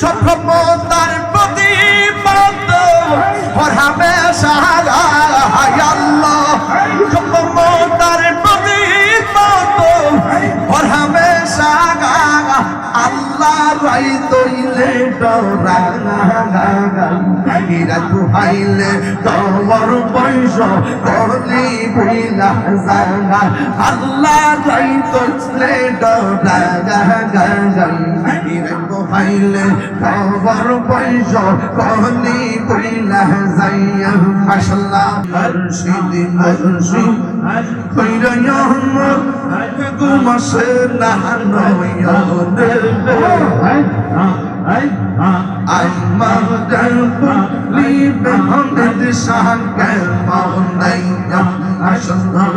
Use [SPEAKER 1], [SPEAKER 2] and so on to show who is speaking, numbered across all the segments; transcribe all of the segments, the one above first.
[SPEAKER 1] সর্বমতার প্রতি হামে সাহাল্লাহ সর্বমতার প্রতি হামে সাগা আল্লাহ। আল্লাহ রাই তৈলে ডরাঙ্গিরা তুহাইলে কবর পয়স করলি বুইলা জানা আল্লাহ রাই তৈলে ডরাঙ্গিরা তুহাইলে কবর পয়স করলি বুইলা জাইয়া মাশাল্লাহ মুর্শিদ মুর্শিদ কইরা ইয়াহমদ গুমাসে না নয় I'm a girl, leave me on the sun, girl, all night. মাশাল্লাহ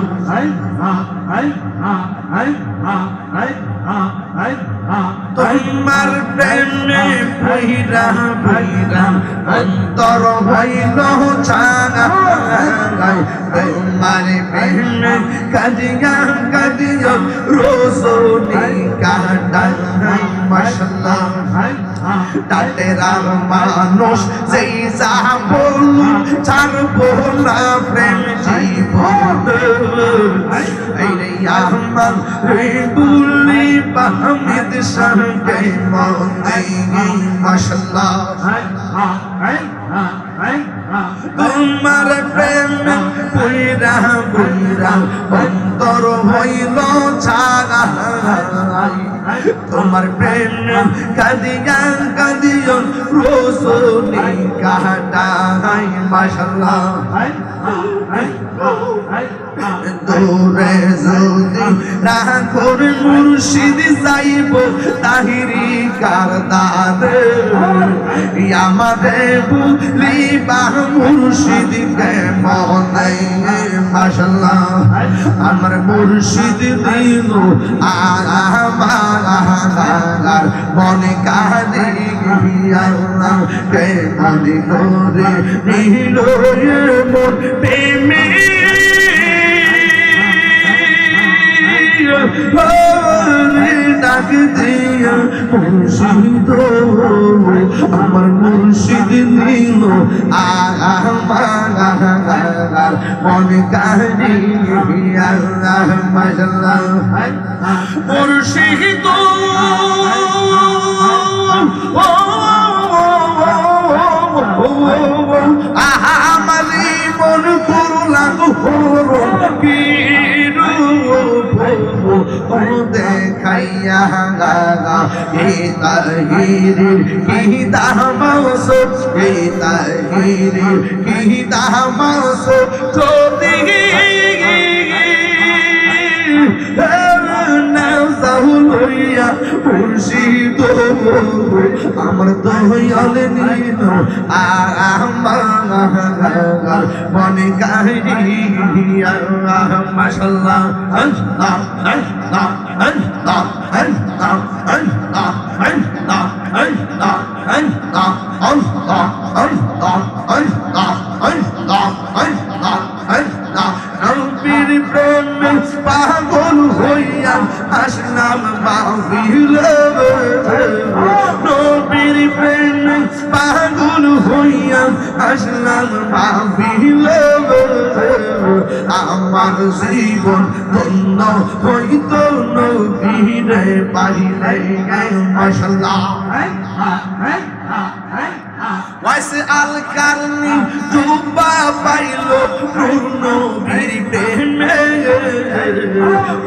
[SPEAKER 1] তোমার প্রেমে ভৈরা ভৈরা অন্তর হইল চাঙা তোমার প্রেমে কাজিয়া কাজিয়া রোজনি কাটা মাশাল্লাহ। ডাটেরার মানুষ যেই যাব ছাড়বো না প্রেম জীবন। আমার বুলি পাহমিদ সঙ্গে মনে মশলা তোমার প্রেম পুরা পুরা অন্তর হইল ছাড়া। তোমার প্রেম কাদিয়া কাদিয়া রোজনি কাটাই, মাশাল্লাহ। দূরে যদি রাখর মুর্শিদ যাইব, তাহিরি কারদার আমারে বুলি বা মুর্শিদ কে আমার মুর্শিদ আমার মনে কাঁদে আল্লাহ কে মনে করে নীল মন আমার মুর্শিদ নিল আমার মনে কাহিনী। আল্লাহ মুর্শিদ। اے تحریر کہتا موسو اے تحریر کہتا موسو چھوڑی আমার দয়াল নীল আমার মনে গাহিয়া মাসাল্লাহ আসলাম মাহফিল নবীর প্রেমে পাগল হইয়া আসলাম মাহফিল আমার জীবন ধন্য হইত নবীরে পাইলে মাশাল্লাহ। ওয়াইসে আল কারনি জুবা পাইলো নূর নবীর প্রেমে।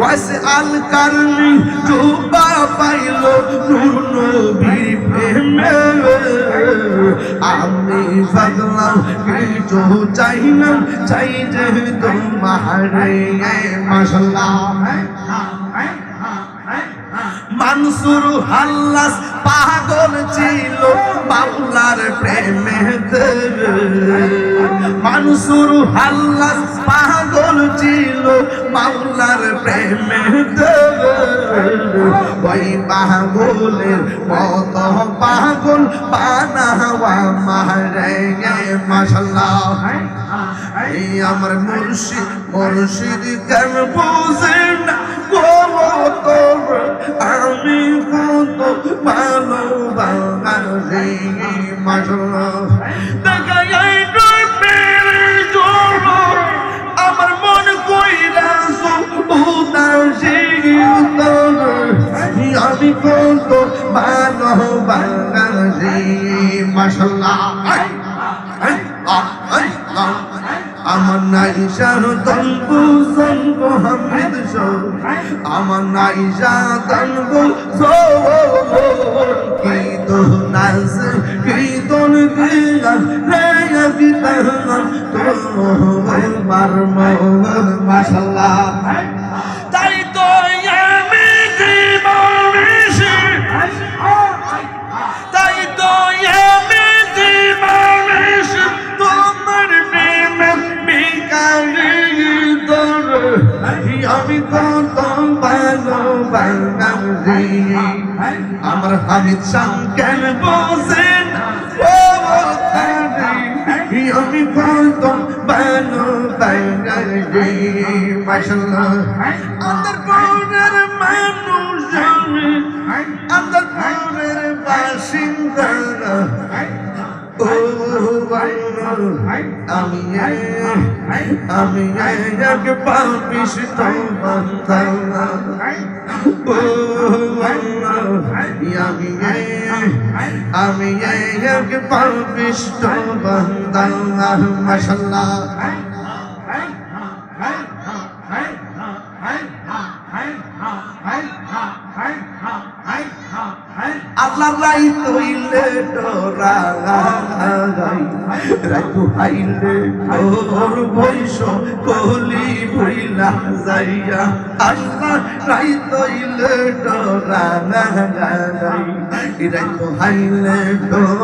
[SPEAKER 1] ওয়াইসে আল কারনি জুবা পাইলো নূর নবীর প্রেমে। আমি পাগলাম কিছু চাই না চাই যে তোমার মাশাল্লাহ। মানসুর হাল্লাস পাগল ছিল বাউলার প্রেমে মানসুর হাল্লাস পাগল ছিল বাউলার প্রেমে ওই পাগলের মত পাগল পানাওয়া মারে মাসাল্লাহ এই আমার মুর্শিদ মুর্শিদ কেন বুঝে না? গো তোর আমি কত ভালোবাসি মাশাল্লাহ দেখা যায় আমার মন কইরা উদাসী আমি কত ভালোবাসি মাশাল্লাহ আমার নাইশা তনবু সঙ্গ হামিদ সো আমার নাইশা তনবু সো কি তো নাজ, কি তোন গিলাম রে তো মাশাল্লাহ ভালোবাসি আমার হামিদ শামকেন বসেন ও তারি আমি কত ভালোবাসি মাশাল্লাহ আন্দর পৌনের মানুষ আমি আন্দর পৌনের বাসিন্দা ও আমি আমি বান্দা ও আমি আমি এক পাপিষ্ট বান্দা মাশাল্লাহ আল্লাহ রাই তৈলে ডরা রাইতু হাইলে তোর বৈশ কলি ভইলা যাইয়া আল্লাহ রাই তৈলে ডরা রাইতু হাইলে তোর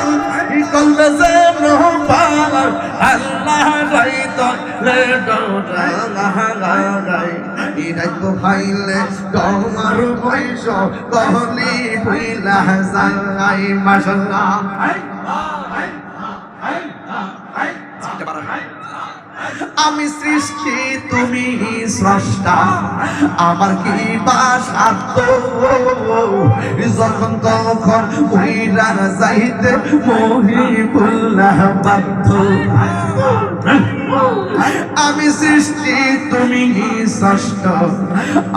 [SPEAKER 1] বান্দার করলে যে আল্লাহ তোমার কহলি হইলা যাই মাশাল্লাহ। আমি সৃষ্টি তুমি স্রষ্টা। আমার কি বাস আত্ম যখন তখন উইরা যাইতে মহিবুল্লাহ বাধ্য। আমি সৃষ্টি, তুমি ষষ্ঠ।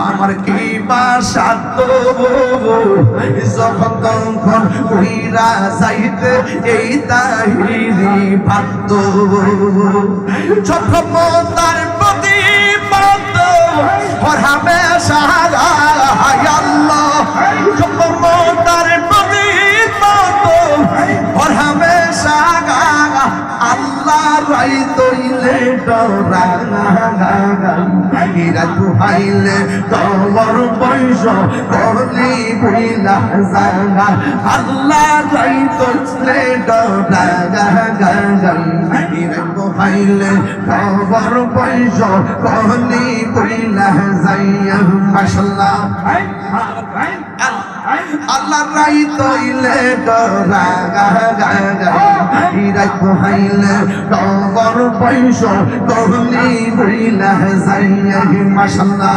[SPEAKER 1] আমার কি উইরা যাইতে এই তাহিরি বাধ্য। সক্ষমতার প্রতি আল্লাহ। সক্ষমতার প্রতি বাধ্য পড়াবে সারা আল্লাহ রাই তৈলে ডরা হীরা তুহাইলে তোমার বয়স করলি বুইলা জাগা আল্লাহ রাই তৈলে ডরা হীরা তুহাইলে তোমার বয়স করলি বুইলা যাইয়া মাশাল্লাহ আল্লাহ রাই তৈলে ডরা হীরা তুহাইলে তোমার বয়স করলি বুইলা যাইয়া মাশাল্লাহ।